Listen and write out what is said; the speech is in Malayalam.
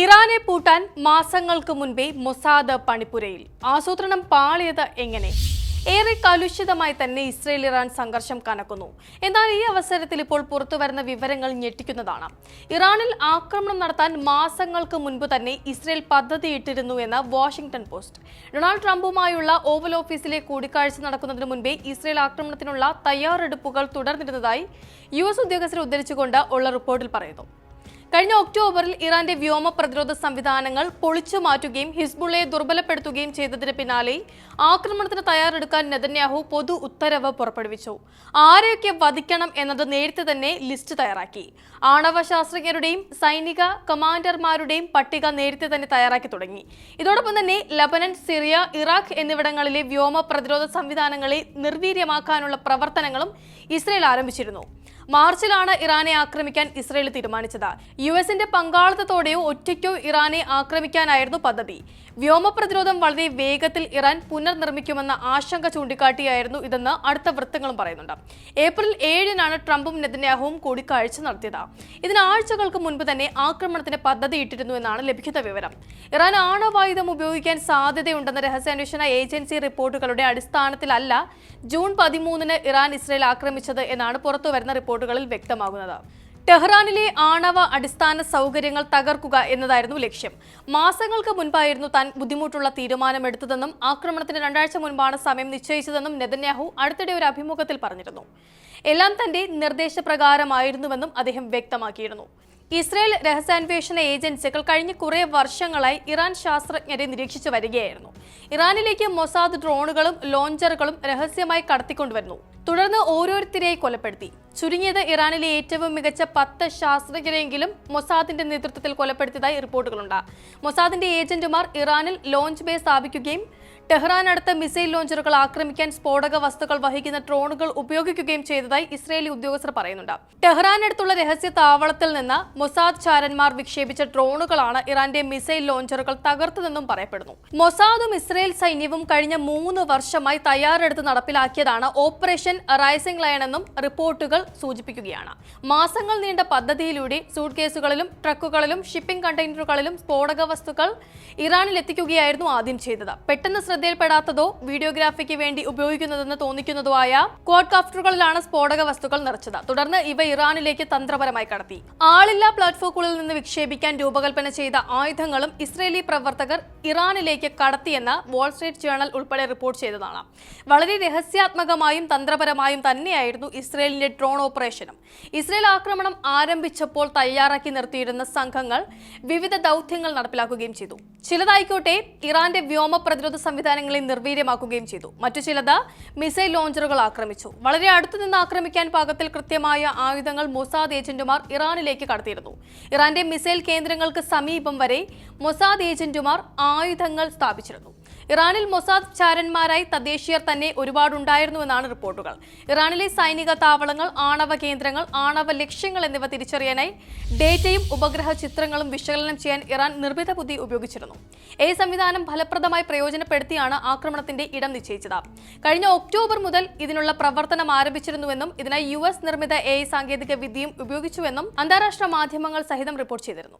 ഇറാനെ പൂട്ടാൻ മാസങ്ങൾക്ക് മുൻപേ മൊസാദ് പണിപ്പുരയിൽ. ആസൂത്രണം പാളിയത് എങ്ങനെ? ഏറെ കലുഷിതമായി തന്നെ ഇസ്രയേൽ ഇറാൻ സംഘർഷം കനക്കുന്നു. എന്നാൽ ഈ അവസരത്തിൽ ഇപ്പോൾ പുറത്തുവരുന്ന വിവരങ്ങൾ ഞെട്ടിക്കുന്നതാണ്. ഇറാനിൽ ആക്രമണം നടത്താൻ മാസങ്ങൾക്ക് മുൻപ് തന്നെ ഇസ്രയേൽ പദ്ധതിയിട്ടിരുന്നു എന്ന് വാഷിംഗ്ടൺ പോസ്റ്റ്. ഡൊണാൾഡ് ട്രംപുമായുള്ള ഓവൽ ഓഫീസിലെ കൂടിക്കാഴ്ച നടക്കുന്നതിന് മുൻപേ ഇസ്രയേൽ ആക്രമണത്തിനുള്ള തയ്യാറെടുപ്പുകൾ തുടർന്നിരുന്നതായി യു എസ് ഉദ്യോഗസ്ഥരെ ഉദ്ധരിച്ചുകൊണ്ട് ഉള്ള റിപ്പോർട്ടിൽ പറയുന്നു. കഴിഞ്ഞ ഒക്ടോബറിൽ ഇറാന്റെ വ്യോമ പ്രതിരോധ സംവിധാനങ്ങൾ പൊളിച്ചു മാറ്റുകയും ഹിസ്ബുള്ളയെ ദുർബലപ്പെടുത്തുകയും ചെയ്തതിന് പിന്നാലെ ആക്രമണത്തിന് തയ്യാറെടുക്കാൻ നെതന്യാഹു പൊതു ഉത്തരവ് പുറപ്പെടുവിച്ചു. ആരെയൊക്കെ വധിക്കണം എന്നത് നേരത്തെ തന്നെ ലിസ്റ്റ് തയ്യാറാക്കി. ആണവ ശാസ്ത്രജ്ഞരുടെയും സൈനിക കമാൻഡർമാരുടെയും പട്ടിക നേരത്തെ തന്നെ തയ്യാറാക്കി തുടങ്ങി. ഇതോടൊപ്പം തന്നെ ലബനൻ സിറിയ ഇറാഖ് എന്നിവിടങ്ങളിലെ വ്യോമ പ്രതിരോധ സംവിധാനങ്ങളെ നിർവീര്യമാക്കാനുള്ള പ്രവർത്തനങ്ങളും ഇസ്രയേൽ ആരംഭിച്ചിരുന്നു. മാർച്ചിലാണ് ഇറാനെ ആക്രമിക്കാൻ ഇസ്രയേൽ തീരുമാനിച്ചത്. യു എസിന്റെ പങ്കാളിത്തത്തോടെയോ ഒറ്റയ്ക്കോ ഇറാനെ ആക്രമിക്കാനായിരുന്നു പദ്ധതി. വ്യോമ പ്രതിരോധം വളരെ വേഗത്തിൽ ഇറാൻ പുനർനിർമ്മിക്കുമെന്ന ആശങ്ക ചൂണ്ടിക്കാട്ടിയായിരുന്നു ഇതെന്ന് അടുത്ത വൃത്തങ്ങളും പറയുന്നുണ്ട്. ഏപ്രിൽ ഏഴിനാണ് ട്രംപും നെതന്യാഹുവും കൂടിക്കാഴ്ച നടത്തിയത്. ഇതിന് ആഴ്ചകൾക്ക് മുൻപ് തന്നെ ആക്രമണത്തിന് പദ്ധതി ഇട്ടിരുന്നു എന്നാണ് ലഭിക്കുന്ന വിവരം. ഇറാൻ ആണവായുധം ഉപയോഗിക്കാൻ സാധ്യതയുണ്ടെന്ന രഹസ്യാന്വേഷണ ഏജൻസി റിപ്പോർട്ടുകളുടെ അടിസ്ഥാനത്തിലല്ല ജൂൺ പതിമൂന്നിന് ഇറാൻ ഇസ്രയേൽ ആക്രമിച്ചത് എന്നാണ് പുറത്തുവരുന്ന റിപ്പോർട്ടുകളിൽ വ്യക്തമാകുന്നത്. ടെഹ്റാനിലെ ആണവ അടിസ്ഥാന സൗകര്യങ്ങൾ തകർക്കുക എന്നതായിരുന്നു ലക്ഷ്യം. മാസങ്ങൾക്ക് മുൻപായിരുന്നു താൻ ബുദ്ധിമുട്ടുള്ള തീരുമാനമെടുത്തതെന്നും ആക്രമണത്തിന് രണ്ടാഴ്ച മുൻപാണ് സമയം നിശ്ചയിച്ചതെന്നും നെതന്യാഹു അടുത്തിടെ ഒരു അഭിമുഖത്തിൽ പറഞ്ഞിരുന്നു. എല്ലാം തന്റെ നിർദ്ദേശപ്രകാരമായിരുന്നുവെന്നും അദ്ദേഹം വ്യക്തമാക്കിയിരുന്നു. ഇസ്രയേൽ രഹസ്യാന്വേഷണ ഏജൻസികൾ കഴിഞ്ഞ കുറെ വർഷങ്ങളായി ഇറാൻ ശാസ്ത്രജ്ഞരെ നിരീക്ഷിച്ചു വരികയായിരുന്നു. ഇറാനിലേക്ക് മൊസാദ് ഡ്രോണുകളും ലോഞ്ചറുകളും രഹസ്യമായി കടത്തിക്കൊണ്ടുവരുന്നു. തുടർന്ന് ഓരോരുത്തരെയായി കൊലപ്പെടുത്തി. ചുരുങ്ങിയത് ഇറാനിലെ ഏറ്റവും മികച്ച പത്ത് ശാസ്ത്രജ്ഞരെങ്കിലും മൊസാദിന്റെ നേതൃത്വത്തിൽ കൊലപ്പെടുത്തിയതായി റിപ്പോർട്ടുകളുണ്ട്. മൊസാദിന്റെ ഏജന്റുമാർ ഇറാനിൽ ലോഞ്ച് ബേ സ്ഥാപിക്കുകയും ടെഹ്റാനടുത്ത് മിസൈൽ ലോഞ്ചറുകൾ ആക്രമിക്കാൻ സ്ഫോടക വസ്തുക്കൾ വഹിക്കുന്ന ഡ്രോണുകൾ ഉപയോഗിക്കുകയും ചെയ്തതായി ഇസ്രയേലി ഉദ്യോഗസ്ഥർ പറയുന്നുണ്ട്. ടെഹ്റാനടുത്തുള്ള രഹസ്യ താവളത്തിൽ നിന്ന് മൊസാദ് ചാരന്മാർ വിക്ഷേപിച്ച ഡ്രോണുകളാണ് ഇറാന്റെ മിസൈൽ ലോഞ്ചറുകൾ തകർത്തതെന്നും പറയപ്പെടുന്നു. മൊസാദും ഇസ്രയേൽ സൈന്യവും കഴിഞ്ഞ മൂന്ന് വർഷമായി തയ്യാറെടുത്ത് നടപ്പിലാക്കിയതാണ് ഓപ്പറേഷൻ റൈസിംഗ് ലയൺ എന്നും റിപ്പോർട്ടുകൾ സൂചിപ്പിക്കുകയാണ്. മാസങ്ങൾ നീണ്ട പദ്ധതിയിലൂടെ സൂട്ട് കേസുകളിലും ട്രക്കുകളിലും ഷിപ്പിംഗ് കണ്ടെയ്നറുകളിലും സ്ഫോടക വസ്തുക്കൾ ഇറാനിൽ എത്തിക്കുകയായിരുന്നു ആദ്യം ചെയ്തത്. പെട്ടെന്ന് ശ്രദ്ധയിൽപ്പെടാത്തതോ വീഡിയോഗ്രാഫിക്ക് വേണ്ടി ഉപയോഗിക്കുന്നതെന്ന് തോന്നിക്കുന്നതോ ആയ കോഡ് കാഫ്റ്ററുകളിലാണ് സ്ഫോടക വസ്തുക്കൾ നിറച്ചത്. തുടർന്ന് ഇവ ഇറാനിലേക്ക് തന്ത്രപരമായി കടത്തി. ആളില്ലാ പ്ലാറ്റ്ഫോമുകളിൽ നിന്ന് വിക്ഷേപിക്കാൻ രൂപകൽപ്പന ചെയ്ത ആയുധങ്ങളും ഇസ്രയേലി പ്രവർത്തകർ ഇറാനിലേക്ക് കടത്തിയെന്ന് വാൾസ്ട്രീറ്റ് ജേണൽ ഉൾപ്പെടെ റിപ്പോർട്ട് ചെയ്തതാണ്. വളരെ രഹസ്യാത്മകമായും തന്ത്രപരമായും തന്നെയായിരുന്നു ഇസ്രയേലിന്റെ ഡ്രോൺ ഓപ്പറേഷനും. ഇസ്രയേൽ ആക്രമണം ആരംഭിച്ചപ്പോൾ തയ്യാറാക്കി നിർത്തിയിരുന്ന സംഘങ്ങൾ വിവിധ ദൗത്യങ്ങൾ നടപ്പിലാക്കുകയും ചെയ്തു. ചിലതായിക്കോട്ടെ ഇറാന്റെ വ്യോമ പ്രതിരോധ സംവിധാനങ്ങളെ നിർവീര്യമാക്കുകയും ചെയ്തു. മറ്റു ചിലത് മിസൈൽ ലോഞ്ചറുകൾ ആക്രമിച്ചു. വളരെ അടുത്തു നിന്ന് ആക്രമിക്കാൻ പാകത്തിൽ കൃത്യമായ ആയുധങ്ങൾ മൊസാദ് ഏജന്റുമാർ ഇറാനിലേക്ക് കടത്തിയിരുന്നു. ഇറാന്റെ മിസൈൽ കേന്ദ്രങ്ങൾക്ക് സമീപം വരെ മൊസാദ് ഏജന്റുമാർ ആയുധങ്ങൾ സ്ഥാപിച്ചിരുന്നു. ഇറാനിൽ മൊസാദ് ചാരന്മാരായി തദ്ദേശീയർ തന്നെ ഒരുപാടുണ്ടായിരുന്നുവെന്നാണ് റിപ്പോർട്ടുകൾ. ഇറാനിലെ സൈനിക താവളങ്ങൾ ആണവ കേന്ദ്രങ്ങൾ ആണവ ലക്ഷ്യങ്ങൾ എന്നിവ തിരിച്ചറിയാനായി ഡേറ്റയും ഉപഗ്രഹ ചിത്രങ്ങളും വിശകലനം ചെയ്യാൻ ഇറാൻ നിർമ്മിത ബുദ്ധി ഉപയോഗിച്ചിരുന്നു. ഈ സംവിധാനം ഫലപ്രദമായി പ്രയോജനപ്പെടുത്തിയാണ് ആക്രമണത്തിന്റെ ഇടം നിശ്ചയിച്ചത്. കഴിഞ്ഞ ഒക്ടോബർ മുതൽ ഇതിനുള്ള പ്രവർത്തനം ആരംഭിച്ചിരുന്നുവെന്നും ഇതിനായി യു എസ് നിർമ്മിത എ സാങ്കേതിക വിദ്യയും ഉപയോഗിച്ചുവെന്നും അന്താരാഷ്ട്ര മാധ്യമങ്ങൾ സഹിതം റിപ്പോർട്ട് ചെയ്തിരുന്നു.